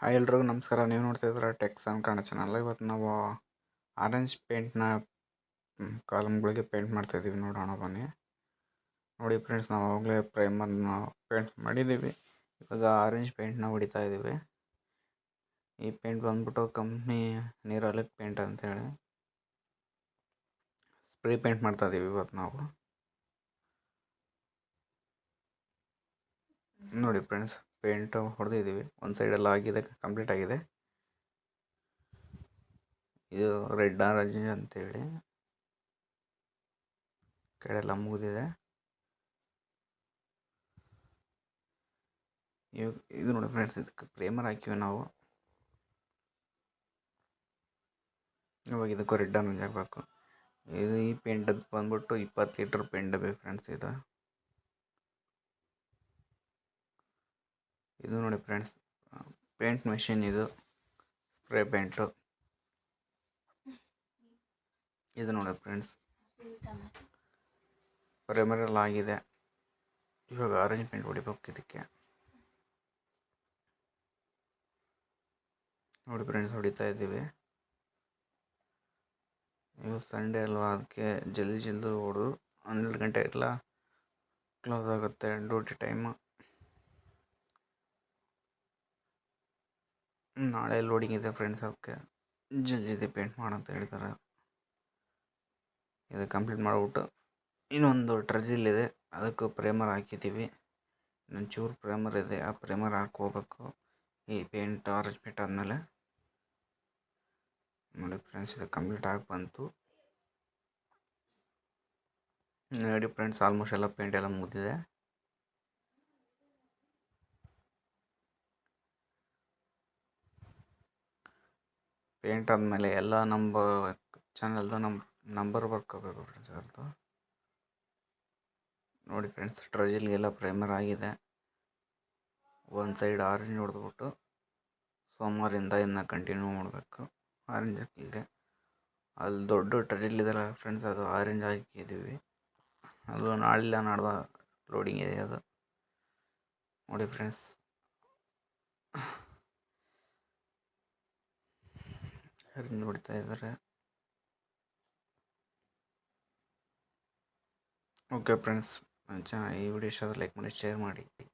Hi ಎಲ್ರಿಗೂ ನಮಸ್ಕಾರ. ನೀವು ನೋಡ್ತಾ ಇದ್ದೀರಾ ಟೆಕ್ಸ್ ಅನ್ ಕಾಣ ಚಾನಲ್ ಇವತ್ತು ನಾವು ಆರೆಂಜ್ ಪೇಂಟ್ನ ಕಾಲಮ್ಗಳಿಗೆ ಪೇಂಟ್ ಮಾಡ್ತಾ ಇದ್ದೀವಿ ನೋಡೋಣ, ಬನ್ನಿ. ನೋಡಿ ಫ್ರೆಂಡ್ಸ್ ನಾವು ಆವಾಗಲೇ ಪ್ರೈಮರ್ನ ಪೇಂಟ್ ಮಾಡಿದ್ದೀವಿ. ಇವಾಗ ಆರೆಂಜ್ ಪೇಂಟ್ನ ಹೊಡಿತಾ ಇದ್ದೀವಿ ಈ ಪೇಂಟ್ ಬಂದ್ಬಿಟ್ಟು ಕಂಪ್ನಿ ನೀರಲಕ್ ಪೇಂಟ್ ಅಂತೇಳಿ. ಸ್ಪ್ರೇ ಪೇಂಟ್ ಮಾಡ್ತಾ ಇದ್ದೀವಿ ಇವತ್ತು ನಾವು. ನೋಡಿ ಫ್ರೆಂಡ್ಸ್ ಪೇಂಟ್ ಹೊಡೆದಿದ್ದೀವಿ. ಒಂದು ಸೈಡೆಲ್ಲ ಆಗಿದೆ ಕಂಪ್ಲೀಟ್ ಆಗಿದೆ. ಇದು ರೆಡ್ ಆರೆಂಜ್ ಅಂತೇಳಿ. ಕಡೆಲ್ಲ ಮುಗಿದಿದೆ. ಇದು ನೋಡಿ ಫ್ರೆಂಡ್ಸ್, ಇದಕ್ಕೆ ಪ್ರೇಮರ್ ಹಾಕಿವಿ ನಾವು. ಇವಾಗ ಇದಕ್ಕೂ ರೆಡ್ ಆರೆಂಜ್ ಆಗಬೇಕು ಇದು ಈ ಪೇಂಟ್ ಬಂದ್ಬಿಟ್ಟು ಇಪ್ಪತ್ತು ಲೀಟ್ರ್ ಪೇಂಟ್ ಬೇಕು ಫ್ರೆಂಡ್ಸ್ ಇದು. ಇದು ನೋಡಿ ಫ್ರೆಂಡ್ಸ್ ಪೇಂಟ್ ಮೆಷಿನ್ ಇದು, ಸ್ಪ್ರೇ ಪೇಂಟು. ಇದು ನೋಡಿ ಫ್ರೆಂಡ್ಸ್ ಪ್ರೈಮರಲ್ ಆಗಿದೆ. ಇವಾಗ ಆರೆಂಜ್ ಪೇಂಟ್ ಹೊಡಿಬೇಕು ಇದಕ್ಕೆ. ನೋಡಿ ಫ್ರೆಂಡ್ಸ್, ಹೊಡಿತಾ ಇದ್ದೀವಿ. ಇವಾಗ ಸಂಡೇ ಅಲ್ವಾ, ಅದಕ್ಕೆ ಜಲ್ದಿ ಜಲ್ದಿ ಹೊಡೆದು ಹನ್ನೆರಡು ಗಂಟೆ ಇರಲ್ಲ ಕ್ಲೋಸ್ ಆಗುತ್ತೆ ಡ್ಯೂಟಿ ಟೈಮು ನಾಳೆ ಲೋಡಿಂಗ್ ಇದೆ ಫ್ರೆಂಡ್ಸ್ ಅದಕ್ಕೆ ಜಲ್ದಿ ಪೇಂಟ್ ಮಾಡಂತ ಹೇಳ್ತಾರೆ. ಇದು ಕಂಪ್ಲೀಟ್ ಮಾಡಿಬಿಟ್ಟು ಇನ್ನೊಂದು ಟ್ರಜಿಲ್ ಇದೆ ಅದಕ್ಕೂ ಪ್ರೇಮರ್ ಹಾಕಿದ್ದೀವಿ. ಇನ್ನೊಂದು ಚೂರು ಪ್ರೇಮರ್ ಇದೆ. ಆ ಪ್ರೇಮರ್ ಹಾಕೋಬೇಕು ಈ ಪೇಂಟ್ ಆರೆಂಜ್ ಪೇಂಟ್ ಆದಮೇಲೆ. ನೋಡಿ ಫ್ರೆಂಡ್ಸ್ ಇದು ಕಂಪ್ಲೀಟ್ ಆಗಿ ಬಂತು. ನೋಡಿ ಫ್ರೆಂಡ್ಸ್ ಆಲ್ಮೋಸ್ಟ್ ಎಲ್ಲ ಪೇಂಟ್ ಎಲ್ಲ ಮುಗಿದಿದೆ. ಪೇಂಟ್ ಆದಮೇಲೆ ಎಲ್ಲ ನಮ್ಮ ಚಾನಲ್ದು ನಮ್ಮ ನಂಬರ್ ಬರ್ಕೋಬೇಕು ಫ್ರೆಂಡ್ಸ್ ಅದ್ರದ್ದು ನೋಡಿ ಫ್ರೆಂಡ್ಸ್ ಟ್ರಜಿಲ್ಗೆಲ್ಲ ಪ್ರೈಮರ್ ಆಗಿದೆ. ಒಂದು ಸೈಡ್ ಆರೆಂಜ್ ಹೊಡೆದ್ಬಿಟ್ಟು ಸೋಮವಾರಿಂದ ಇದನ್ನ ಕಂಟಿನ್ಯೂ ಮಾಡಬೇಕು. ಆರೆಂಜ್ ಹಾಕಿಗೆ ಅಲ್ಲಿ ದೊಡ್ಡ ಟ್ರಜಿಲ್ ಇದೆಲ್ಲ ಫ್ರೆಂಡ್ಸ್ ಅದು ಆರೆಂಜ್ ಹಾಕಿದ್ದೀವಿ. ಅದು ನಾಳಿಲ್ಲ, ನಾಡ್ದ ಲೋಡಿಂಗ್ ಇದೆ ಅದು. ನೋಡಿ ಫ್ರೆಂಡ್ಸ್ ನೋಡ್ತಾ ಇದ್ದಾರೆ ಓಕೆ ಫ್ರೆಂಡ್ಸ್ ಚೆನ್ನಾಗಿ ಈ ವಿಡಿಯೋ ಇಷ್ಟ ಆದರೆ ಲೈಕ್ ಮಾಡಿ ಶೇರ್ ಮಾಡಿ.